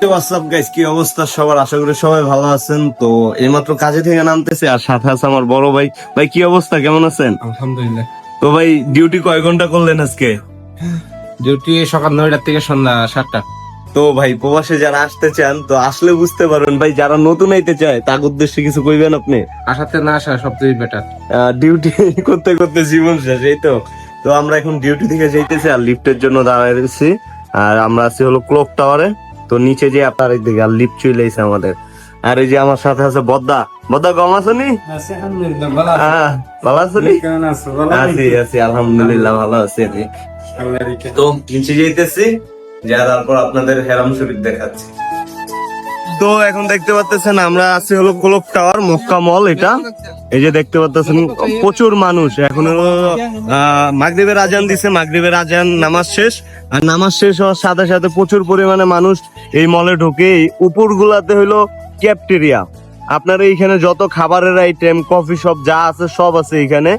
WhatsApp guys কি অবস্থা? সবার আশা করি সবাই ভালো আছেন। তো এইমাত্র কাজে থেকে নামতেছে আর সাথে আছে আমার বড় ভাই। ভাই কি অবস্থা? কেমন আছেন? আলহামদুলিল্লাহ। তো ভাই ডিউটি কয় ঘণ্টা করলেন আজকে? ডিউটি সকাল নয়টার থেকে সন্ধ্যা সাতটা। তো ভাই প্রবাসে যারা আসতে চান তো আসলে বুঝতে পারবেন ভাই যারা নতুন আইতে চায় তার উদ্দেশ্যে কিছু কইবেন আপনি? আসাতে না আসা সবচেয়ে বেটার ডিউটি করতে করতে জীবন শেষ এই তো। তো আমরা এখন ডিউটি থেকে যাইতেছি আর লিফটের জন্য দাঁড়ায় রয়েছি আর আমরা আছি হলো ক্লক টাওয়ারে তো নিচে যে আপনার এই দিকে আর লিপ চলে এসে আমাদের। আর এই যে আমার সাথে আছে বদ্দা। বদ্দা কম আছো নি? হ্যাঁ, ভালো আছো। নি? আছি? আছি। আলহামদুলিল্লাহ ভালো আছি তো নিচে যেতেছি যা তারপর আপনাদের হেরাম শরীফ দেখাচ্ছি। তো এখন দেখতে পাচ্ছেন আমরা আছি হলো ক্লক টাওয়ার, মক্কা মল এটা। এই যে দেখতে পাচ্ছেন প্রচুর মানুষ। এখন হলো মাগরিবের আজান দিছে, মাগরিবের আজান নামাজ শেষ। আর নামাজ শেষ হওয়ার সাথে সাথে প্রচুর পরিমাণে মানুষ এই মলে ঢোকে। উপর গুলাতে হলো ক্যাফটেরিয়া আপনার এইখানে যত খাবারের আইটেম কফি শপ যা আছে সব আছে এখানে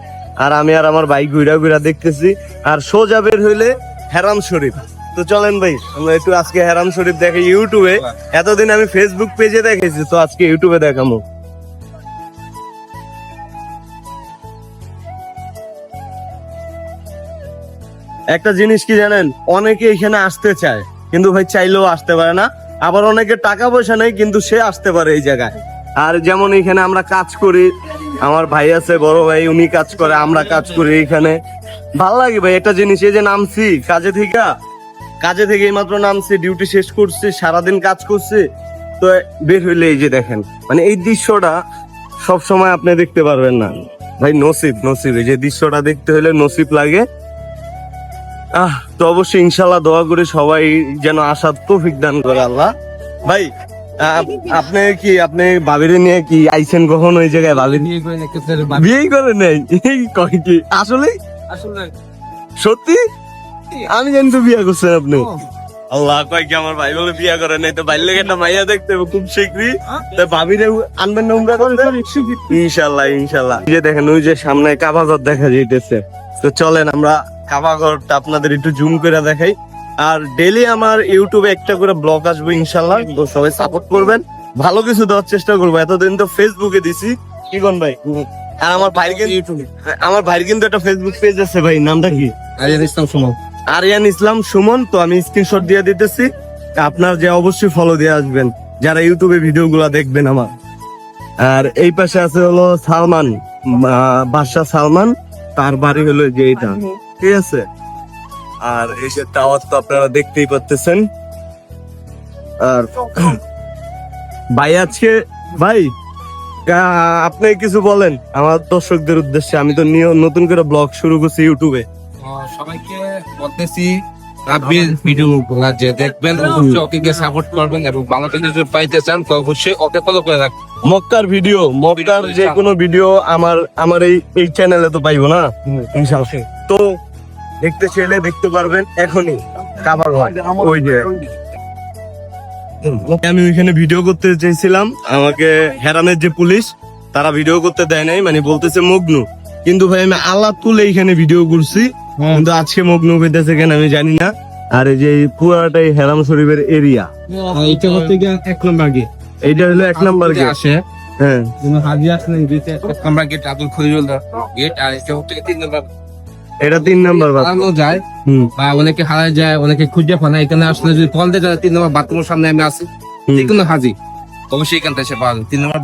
আর আমি আর আমার বাইক ঘুরা ঘুরা দেখতেছি। আর সোজা বের হইলে হেরাম শরীফ। তো চলেন ভাই আমরা একটু আজকে হেরাম শরীফ দেখে ইউটিউবে। এতদিন আমি ফেসবুক পেজে দেখেছি তো আজকে ইউটিউবে দেখামো। একটা জিনিস কি জানেন অনেকে এখানে আসতে চায় কিন্তু ভাই চাইলেও আসতে পারে না। আবার অনেকে টাকা পয়সা নেই কিন্তু সে আসতে পারে এই জায়গায়। আর যেমন এখানে আমরা কাজ করি আমার ভাই আছে বড় ভাই উনি কাজ করে আমরা কাজ করি এখানে। ভালো লাগে ভাই একটা জিনিস এই যে নামছি কাজে থেকে। কাজে থেকে এইমাত্র নামছি ডিউটি শেষ করছি সারাদিন কাজ করছি তো বের হইলে এই যে দেখেন মানে এই দৃশ্যটা সব সময় আপনি দেখতে পারবেন না। ভাই নসিব নসিব এই যে দৃশ্যটা দেখতে হলে নসিব লাগে। আহ তো অবশ্যই ইনশাল্লাহ দোয়া করে সবাই যেন আসার তৌফিক দান করে আল্লাহ। ভাই আপনি কি আপনি বাবিরে নিয়ে কি আইছেন কখন ওই জায়গায়? বাবির বিয়ে করে নেই এই কয় কি? আসলে আসলে সত্যি? আমি জানি তো বিয়ে করছেন আপনি। আল্লাহ কয় কি আমার ভাই বলে বিয়ে করে নাই? তো ভাই লেগে একটা মাইয়া দেখতে খুব শীঘ্রই তো ভাবিরে আনবেন না উমরা করতে? ইনশাল্লাহ ইনশাল্লাহ। যে দেখেন ওই যে সামনে কাবাঘর দেখা যাইতেছে। তো চলেন আমরা কাবাঘরটা আপনাদের একটু জুম করে দেখাই। আর ডেলি আমার ইউটিউবে একটা করে ব্লগ আসবে ইনশাল্লাহ। তো সবাই সাপোর্ট করবেন। ভালো কিছু দেওয়ার চেষ্টা করব। এতদিন তো ফেসবুকে দিছি। কি কোন ভাই? আর আমার ভাইয়ের কিন্তু আমার ভাইয়ের কিন্তু একটা ফেসবুক পেজ আছে ভাই নামটা কি? আরিয়ান ইসলাম সুমন আরিয়ান ইসলাম সুমন তো আমি স্ক্রিনশট দিয়ে দিতেছি। আপনার যে অবশ্যই ফলো দিয়ে আসবেন যারা ইউটিউবে ভিডিও গুলা দেখবেন আমার। আর এই পাশে আছে হলো সালমান বাদশাহ সালমান তার বাড়ি হলো যে এটা ঠিক আছে? আর এই যে টাওয়ার তো আপনারা দেখতেই পাচ্ছেন আর ভাই আজকে ভাই আপনি কিছু বলেন। আমার দর্শকদের উদ্দেশ্যে আমি তো নিয়- নতুন করে ব্লগ শুরু করছি ইউটিউবে সবাইকে বলতেছি রাব্বির ভিডিও গুলা যে দেখবেন অবশ্যই ওকে সাপোর্ট করবেন এবং ভালো কিছু পাইতে চান অবশ্যই ওকে ফলো করে রাখবেন। মক্কার ভিডিও মক্কার যে কোনো ভিডিও আমার আমার এই এই চ্যানেলে তো পাইবো না? ইনশাআল্লাহ। তো দেখতে চাইলে দেখতে পারবেন এখনই কাবার ওই যে। আমি ওইখানে ভিডিও করতে চাইছিলাম আমাকে হেরানের যে পুলিশ তারা ভিডিও করতে দেয় নাই মানে বলতেছে মগ্নু। কিন্তু ভাই আমি আল্লাহ তুলে এইখানে ভিডিও করছি কিন্তু আজকে মগ্নু পেতেছে কেন আমি জানি না। আর এই যে পুরাটাই হেরাম শরীফের এরিয়া এটা হচ্ছে গিয়ে এক নম্বর গেট এইটা হলো এক নাম্বার গেট আসে। হ্যাঁ। হাজি আসলে দিতে এক number gate Abdul Khalil gate আর এটা হচ্ছে তিন নম্বর এটা তিন নাম্বার হারানো যায় বা অনেকে হারায় যায় অনেকে খুঁজে পায় না। এখানে আসলে যদি দিয়ে তিন নম্বর বাথরুমের সামনে আমি। যে কোনো হাজি অবশ্যই এখান থেকে পাওয়া তিন নম্বর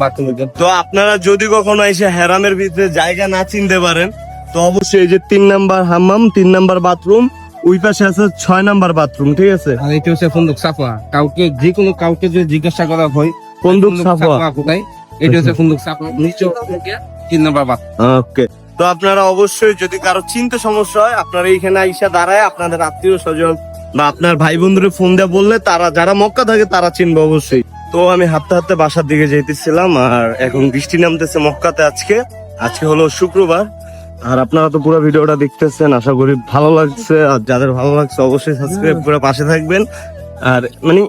তো আপনারা যদি কখনো এসে হেরামের ভিতরে জায়গা না চিনতে পারেন তো অবশ্যই এই যে তিন নাম্বার হাম্মাম তিন নাম্বার বাথরুম ওই পাশে আছে ছয় নাম্বার বাথরুম ঠিক আছে? আর এটা হচ্ছে ফন্দুক সাফা কাউকে যে কোনো কাউকে যদি জিজ্ঞাসা করা হয় ফন্দুক সাফওয়া। কোথায়? এটা হচ্ছে ফন্দুক সাফা নিচে তিন নম্বর বাথ ওকে। তো আপনারা অবশ্যই যদি কারও চিন্তা সমস্যা হয় আপনারা এইখানে আইসা দাঁড়ায় আপনাদের আত্মীয় স্বজন বা আপনার ভাই বন্ধুরে ফোন দিয়ে বললে তারা যারা মক্কা থাকে তারা চিনবে অবশ্যই। তো আমি হাঁটতে হাঁটতে বাসার দিকে যাইতেছিলাম আর এখন বৃষ্টি নামতেছে মক্কাতে আজকে। আজকে হলো শুক্রবার। আর আপনারা তো পুরো ভিডিওটা দেখতেছেন, আশা করি ভালো লাগছে। আর যাদের ভালো লাগছে, অবশ্যই সাবস্ক্রাইব করে পাশে থাকবেন। আর মানে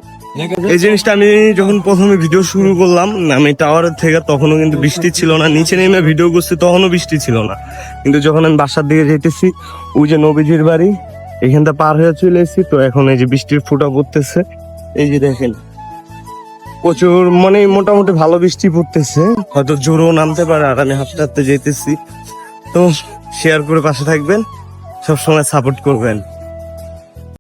এই জিনিসটা আমি যখন প্রথমে ভিডিও শুরু করলাম, আমি টাওয়ারের থেকে তখনও কিন্তু বৃষ্টি ছিল না। নিচে নেমে ভিডিও করছি, তখনও বৃষ্টি ছিল না। কিন্তু যখন আমি বাসার দিকে যেতেছি, ওই যে নবীজির বাড়ি, এখানটা পার হয়ে চলে এসেছি। তো এখন এই যে বৃষ্টির ফুটা পড়তেছে। এই যে দেখেন, প্রচুর মানে মোটামুটি ভালো বৃষ্টি পড়তেছে। হয়তো জোরও নামতে পারে আর আমি হাঁটতে হাঁটতে যেতেছি। শেয়ার করে পাশে থাকবেন সবসময় সাপোর্ট করবেন।